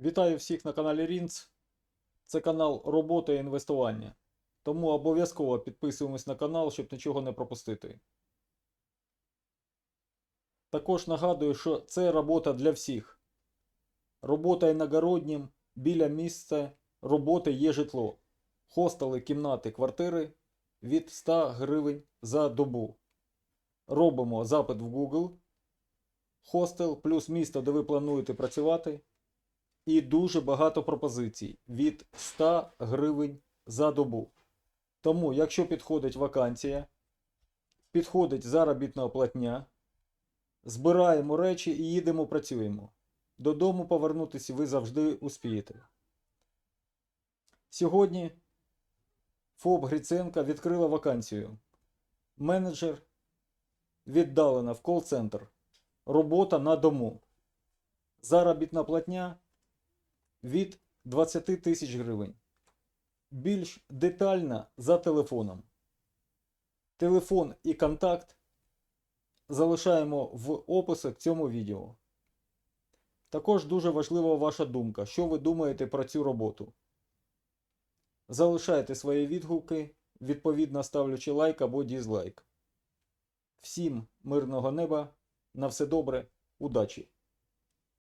Вітаю всіх на каналі Рінц. Це канал робота і інвестування. Тому обов'язково підписуємось на канал, щоб нічого не пропустити. Також нагадую, що це робота для всіх. Робота іногороднім, біля місця роботи є житло. Хостели, кімнати, квартири від 100 гривень за добу. Робимо запит в Google. Хостел плюс місто, де ви плануєте працювати. І дуже багато пропозицій від 100 гривень за добу. Тому, якщо підходить вакансія, підходить заробітна платня, збираємо речі і їдемо працюємо. Додому повернутися ви завжди успієте. Сьогодні ФОП Гриценка відкрила вакансію. Менеджер віддалена в кол-центр. Робота на дому. Заробітна платня від 20 тисяч гривень. Більш детально за телефоном. Телефон і контакт залишаємо в описі к цьому відео. Також дуже важлива ваша думка, що ви думаєте про цю роботу. Залишайте свої відгуки, відповідно ставлячи лайк або дізлайк. Всім мирного неба, на все добре, удачі!